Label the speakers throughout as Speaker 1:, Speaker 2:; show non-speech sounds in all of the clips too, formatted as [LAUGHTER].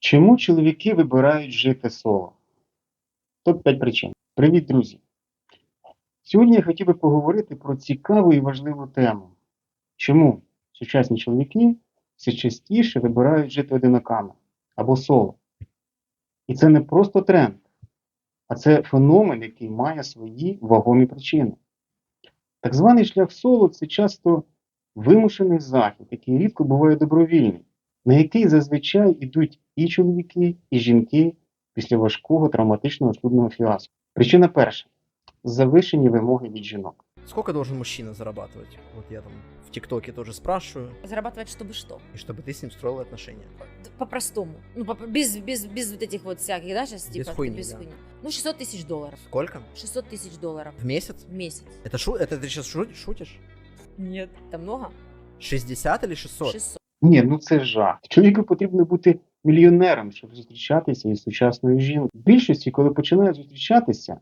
Speaker 1: Чому чоловіки вибирають жити соло? Топ-5 причин. Привіт, друзі! Сьогодні я хотів би поговорити про цікаву і важливу тему. Чому сучасні чоловіки все частіше вибирають жити одиноками або соло? І це не просто тренд, а це феномен, який має свої вагомі причини. Так званий шлях соло це часто вимушений захід, який рідко буває добровільний, на який зазвичай ідуть і чоловіки, і жінки після важкого травматичного шлюбного фіаско. Причина перша завишені вимоги від жінок.
Speaker 2: Сколько должен мужчина зарабатывать? Вот я там в ТикТоке тоже спрашиваю,
Speaker 3: Зарабатывать чтобы что?
Speaker 2: и чтобы ты с ним строила отношения.
Speaker 3: Д- По-простому. Ну, по- без, без, без вот этих вот всяких, да, сейчас
Speaker 2: Без
Speaker 3: типа,
Speaker 2: хуйни,
Speaker 3: без
Speaker 2: да.
Speaker 3: хуйни. Ну, 600 тысяч долларов.
Speaker 2: Сколько?
Speaker 3: 600 тысяч долларов
Speaker 2: В месяц?
Speaker 3: в месяц.
Speaker 2: Это, шу... это ты сейчас шутишь?
Speaker 3: Нет. Это много?
Speaker 2: 60 или 600?
Speaker 3: 600.
Speaker 1: Ні, ну це жах. Чоловіку потрібно бути мільйонером, щоб зустрічатися із сучасною жінкою. В більшості, коли починають зустрічатися,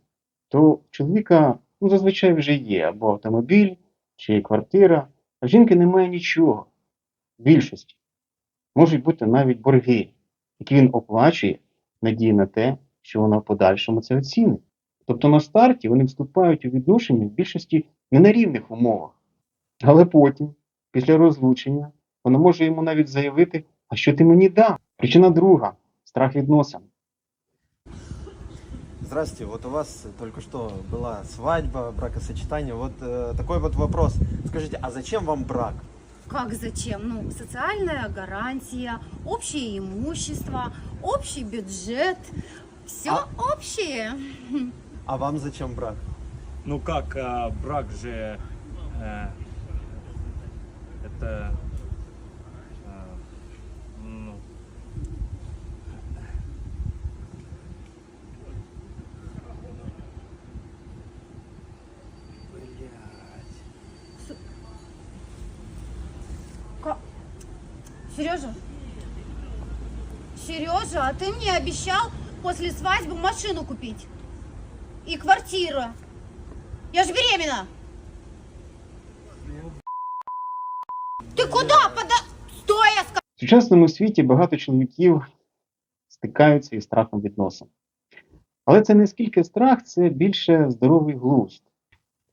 Speaker 1: то в чоловіка ну, зазвичай вже є або автомобіль, чи квартира, а в жінки немає нічого. В більшості. Можуть бути навіть борги, які він оплачує, надії на те, що вона в подальшому це оцінить. Тобто на старті вони вступають у відношення в більшості не на рівних умовах. Але потім, після розлучення, вона може йому навіть заявити, а що ти мені дав? Причина друга страх відносин.
Speaker 4: Здравствуйте, вот у вас только что была свадьба, бракосочетание. Вот э, такой вот вопрос. Скажите, а зачем вам брак?
Speaker 5: Как зачем? Ну, социальная гарантия, общее имущество, общий бюджет. Все
Speaker 4: А-
Speaker 5: общее.
Speaker 4: А вам зачем брак?
Speaker 6: Ну как, а, брак же э, это
Speaker 5: Сережа? Сережа, а ты мне обещал после свадьбы машину купить. И квартиру. Я же беременна. Ты куда пода... Стой, я сказала.
Speaker 1: В сучасному світі багато чоловіків стикаються із страхом відносин. Але це не скільки страх, це більше здоровий глузд.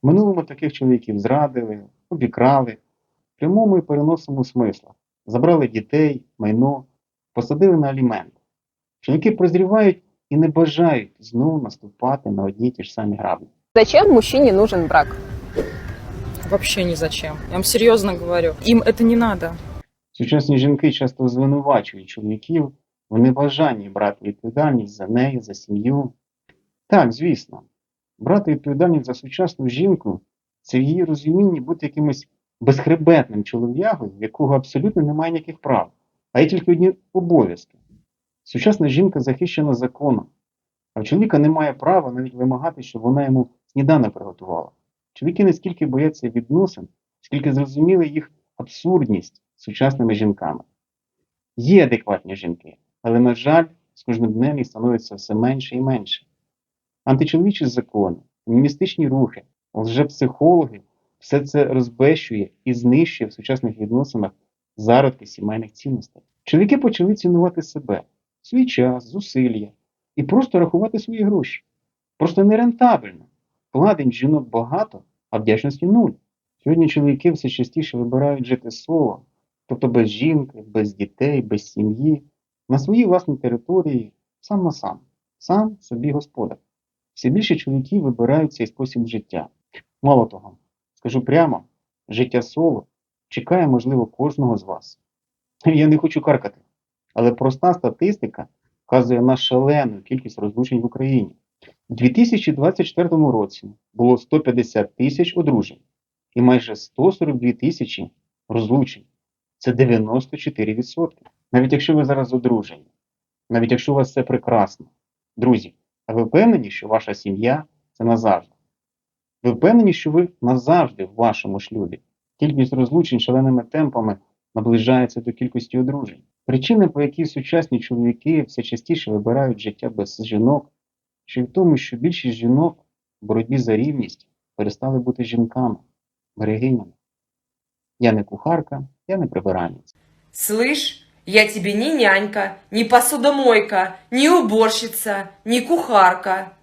Speaker 1: В минулому таких чоловіків зрадили, обікрали, в прямому і переносному смислах. Забрали дітей, майно, посадили на алімент. Чоловіки прозрівають і не бажають знову наступати на одні й ті ж самі граблі.
Speaker 7: Зачем мужчине нужен брак?
Speaker 8: Вообще ни зачем. Я вам серьезно говорю. Им это не надо.
Speaker 1: Сучасні жінки часто звинувачують чоловіків в небажанні брати відповідальність за неї, за сім'ю. Так, звісно, брати відповідальність за сучасну жінку це в її розумінні бути якимось безхребетним чолов'ягою, в якого абсолютно немає ніяких прав, а є тільки одні обов'язки. Сучасна жінка захищена законом, а в чоловіка немає права навіть вимагати, щоб вона йому сніданок приготувала. Чоловіки не скільки бояться відносин, скільки зрозуміли їх абсурдність сучасними жінками. Є адекватні жінки, але, на жаль, з кожним днем їх становиться все менше і менше. Античоловічі закони, феміністичні рухи, лжепсихологи все це розбещує і знищує в сучасних відносинах зародки сімейних цінностей. Чоловіки почали цінувати себе, свій час, зусилля і просто рахувати свої гроші. Просто нерентабельно. Вкладень жінок багато, а вдячності нуль. Сьогодні чоловіки все частіше вибирають жити соло, тобто без жінки, без дітей, без сім'ї, на своїй власній території, сам на сам, сам собі господар. Все більше чоловіків вибирають цей спосіб життя. Мало того, скажу прямо, життя соло чекає, можливо, кожного з вас. [LAUGHS] Я не хочу каркати, але проста статистика вказує на шалену кількість розлучень в Україні. У 2024 році було 150 тисяч одружень і майже 142 тисячі розлучень. Це 94%. Навіть якщо ви зараз одружені, навіть якщо у вас все прекрасно. Друзі, а ви впевнені, що ваша сім'я це назавжди? Ви впевнені, що ви назавжди в вашому шлюбі? Кількість розлучень шаленими темпами наближається до кількості одружень. Причина, по якій сучасні чоловіки все частіше вибирають життя без жінок, ще в тому, що більшість жінок в боротьбі за рівність перестали бути жінками, берегинями. Я не кухарка, я не прибиральниця.
Speaker 9: Слышь, Я тебе не нянька, не посудомойка, не уборщица, не кухарка.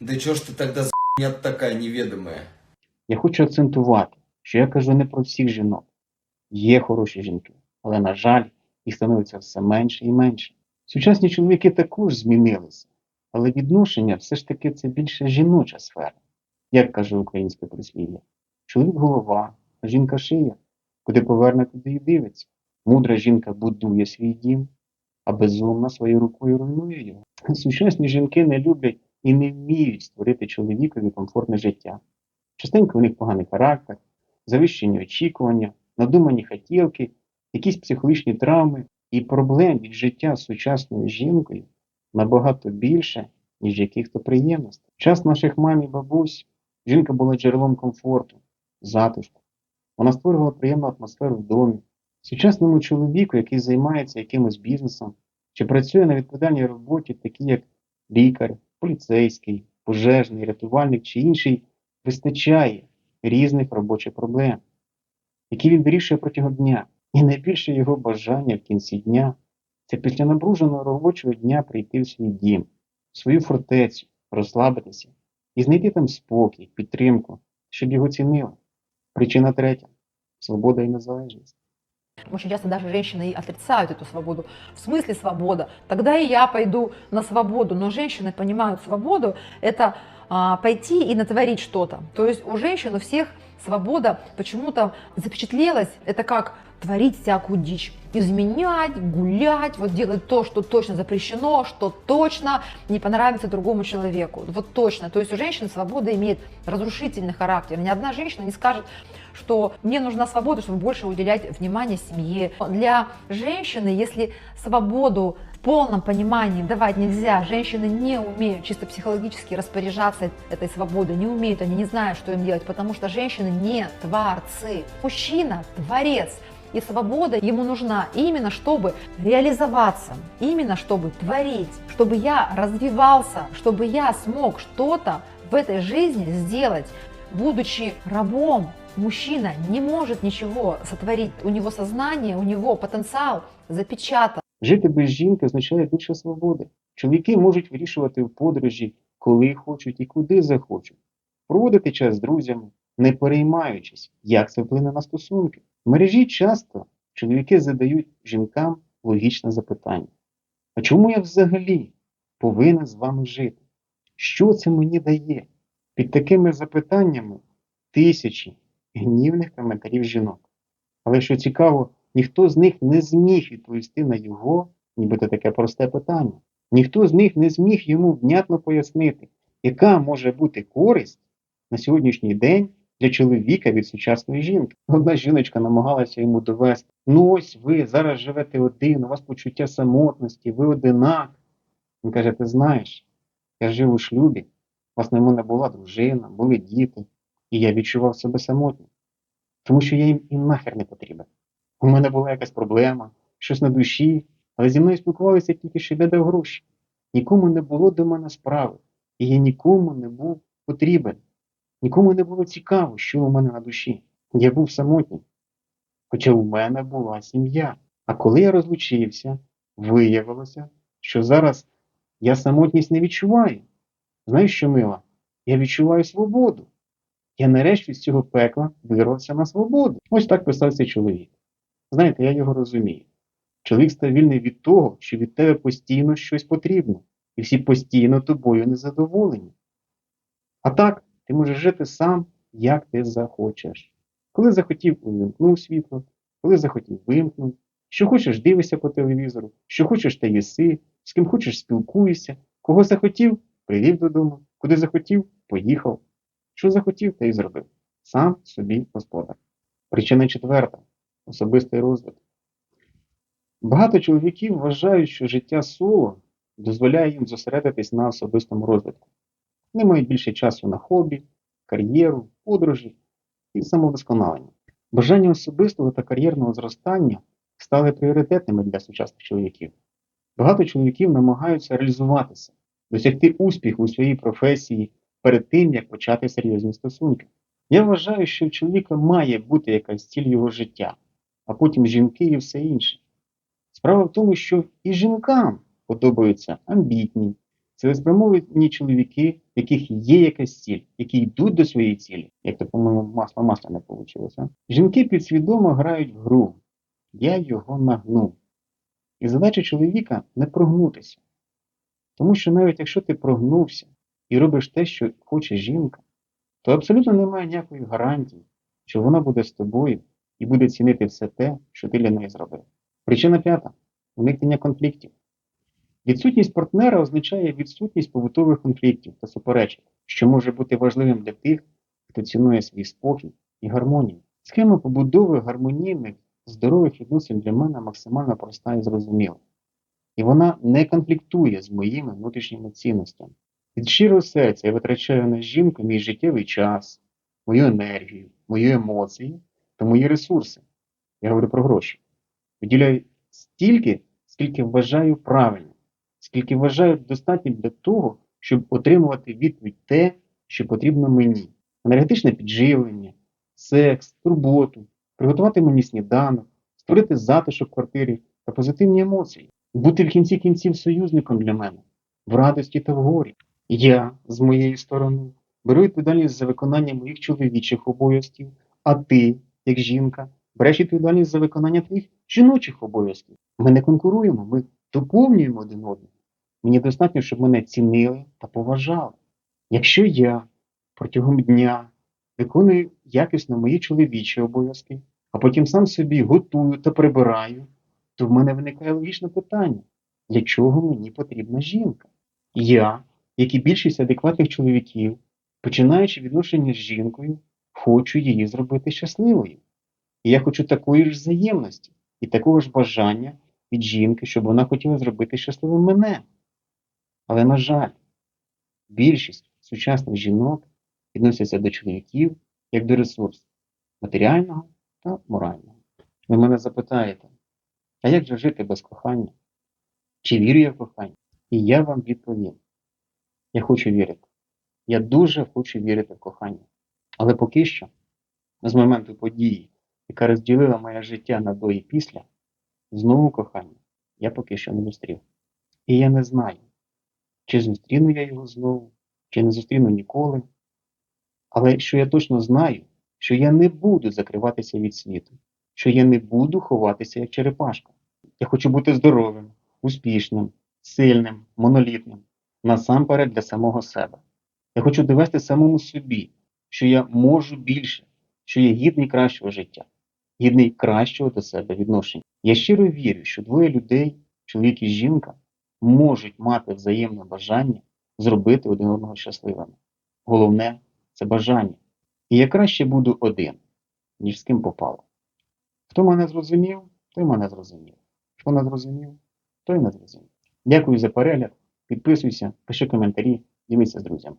Speaker 10: Да чё ж ты тогда за хуйня такая неведомая?
Speaker 1: Я хочу акцентувати, що я кажу не про всіх жінок. Є хороші жінки, але, на жаль, їх становиться все менше і менше. Сучасні чоловіки також змінилися, але відношення все ж таки це більше жіноча сфера. Як каже українське прислів'я, чоловік голова, а жінка шия, куди поверне, туди і дивиться. Мудра жінка будує свій дім, а безумна своєю рукою руйнує його. Сучасні жінки не люблять і не вміють створити чоловікові комфортне життя. Частенько у них поганий характер, завищені очікування, надумані хотілки, якісь психологічні травми і проблем від життя з сучасною жінкою набагато більше, ніж яких-то приємностей. В час наших мам і бабусь жінка була джерелом комфорту, затишку. Вона створювала приємну атмосферу в домі. Сучасному чоловіку, який займається якимось бізнесом чи працює на відповідальній роботі, такі як лікар, поліцейський, пожежний, рятувальник чи інший, вистачає різних робочих проблем, які він вирішує протягом дня. І найбільше його бажання в кінці дня це після напруженого робочого дня прийти в свій дім, в свою фортецю, розслабитися і знайти там спокій, підтримку, щоб його цінили. Причина третя свобода і незалежність.
Speaker 11: Очень часто даже женщины и отрицают эту свободу. В смысле свобода? Тогда и я пойду на свободу. Но женщины понимают свободу – это а, пойти и натворить что-то. То есть у женщин у всех свобода почему-то запечатлелась. Это как творить всякую дичь. Изменять, гулять, вот делать то, что точно запрещено, что точно не понравится другому человеку. Вот точно. То есть у женщин свобода имеет разрушительный характер. Ни одна женщина не скажет, что мне нужна свобода, чтобы больше уделять внимание семье. Для женщины, если свободу в полном понимании давать нельзя, женщины не умеют чисто психологически распоряжаться этой свободой, не умеют, они не знают, что им делать, потому что женщины не творцы. Мужчина – творец. И свобода ему нужна именно чтобы реализоваться, именно чтобы творить, чтобы я развивался, чтобы я смог что-то в этой жизни сделать. Будучи рабом, мужчина не может ничего сотворить. У него сознание, у него потенциал запечатан.
Speaker 1: Жити без жінки означає більше свободи. Чоловіки можуть вирішувати в подорожі, коли хочуть і куди захочуть, проводити час з друзями, не переймаючись, як це вплине на стосунки. Мережі часто чоловіки задають жінкам логічне запитання: а чому я взагалі повинен з вами жити? Що це мені дає? Під такими запитаннями тисячі гнівних коментарів жінок. Але що цікаво, ніхто з них не зміг відповісти на його, нібито таке просте питання. Ніхто з них не зміг йому внятно пояснити, яка може бути користь на сьогоднішній день для чоловіка від сучасної жінки. Одна жіночка намагалася йому довести: ну ось ви зараз живете один, у вас почуття самотності, ви одинак. Він каже: Ти знаєш, я жив у шлюбі, у вас на мене була дружина, були діти, і я відчував себе самотнім, тому що я їм і нахер не потрібен. У мене була якась проблема, щось на душі, але зі мною спілкувалися тільки, я дав гроші. Нікому не було до мене справи, і я нікому не був потрібен. Нікому не було цікаво, що у мене на душі. Я був самотній. Хоча у мене була сім'я. А коли я розлучився, виявилося, що зараз я самотність не відчуваю. Знаєш що, мила? Я відчуваю свободу. Я нарешті з цього пекла вирвався на свободу. Ось так писав цей чоловік. Знаєте, я його розумію. Чоловік став вільний від того, що від тебе постійно щось потрібно, і всі постійно тобою незадоволені. А так, ти можеш жити сам, як ти захочеш. Коли захотів, увімкнув світло, коли захотів, вимкнув. Що хочеш, дивишся по телевізору, що хочеш, та їси, з ким хочеш, спілкуєшся, кого захотів, привів додому, куди захотів, поїхав. Що захотів, те й зробив. Сам собі господар. Причина четверта особистий розвиток. Багато чоловіків вважають, що життя соло дозволяє їм зосередитись на особистому розвитку. Вони мають більше часу на хобі, кар'єру, подорожі і самовдосконалення. Бажання особистого та кар'єрного зростання стали пріоритетними для сучасних чоловіків. Багато чоловіків намагаються реалізуватися, досягти успіху у своїй професії перед тим, як почати серйозні стосунки. Я вважаю, що в чоловіка має бути якась ціль його життя. а потім жінки і все інше. Справа в тому, що і жінкам подобаються амбітні, цілеспрямовані чоловіки, в яких є якась ціль, які йдуть до своєї цілі, як то, по-моєму, масло масла не вийшло. Жінки підсвідомо грають в гру. Я його нагну. І задача чоловіка не прогнутися. Тому що навіть якщо ти прогнувся і робиш те, що хоче жінка, то абсолютно немає ніякої гарантії, що вона буде з тобою і буде цінити все те, що ти для неї зробив. Причина п'ята уникнення конфліктів. Відсутність партнера означає відсутність побутових конфліктів та суперечок, що може бути важливим для тих, хто цінує свій спокій і гармонію. Схема побудови гармонійних, здорових відносин для мене максимально проста і зрозуміла. І вона не конфліктує з моїми внутрішніми цінностями. Від щирого серця я витрачаю на жінку мій життєвий час, мою енергію, мої емоції та мої ресурси. Я говорю про гроші. Виділяю стільки, скільки вважаю правильним, скільки вважаю достатнім для того, щоб отримувати відповідь те, що потрібно мені. Енергетичне підживлення, секс, турботу, приготувати мені сніданок, створити затишок в квартирі та позитивні емоції, бути в кінці кінців союзником для мене, в радості та в горі. Я, з моєї сторони, беру відповідальність за виконання моїх чоловічих обов'язків, а ти, як жінка, береш відповідальність за виконання твоїх жіночих обов'язків. Ми не конкуруємо, ми доповнюємо один одного. Мені достатньо, щоб мене цінили та поважали. Якщо я протягом дня виконую якісно мої чоловічі обов'язки, а потім сам собі готую та прибираю, то в мене виникає логічне питання: для чого мені потрібна жінка? Я, як і більшість адекватних чоловіків, починаючи відношення з жінкою, хочу її зробити щасливою. І я хочу такої ж взаємності і такого ж бажання від жінки, щоб вона хотіла зробити щасливим мене. Але, на жаль, більшість сучасних жінок відносяться до чоловіків як до ресурсу матеріального та морального. Ви мене запитаєте, а як же жити без кохання? Чи вірю я в кохання? І я вам відповім: я хочу вірити. Я дуже хочу вірити в кохання. Але поки що, з моменту події, яка розділила моє життя на до і після, знову кохання я поки що не зустрів. І я не знаю, чи зустріну я його знову, чи не зустріну ніколи. Але що я точно знаю, що я не буду закриватися від світу, що я не буду ховатися як черепашка. Я хочу бути здоровим, успішним, сильним, монолітним, насамперед для самого себе. Я хочу довести самому собі, що я можу більше, що я гідний кращого життя, гідний кращого до себе відношення. Я щиро вірю, що двоє людей, чоловік і жінка, можуть мати взаємне бажання зробити один одного щасливими. Головне це бажання. І я краще буду один, ніж з ким попало. Хто мене зрозумів, той мене зрозумів. Хто не зрозумів, той не зрозумів. Дякую за перегляд. Підписуйся, пиши коментарі, ділися з друзями.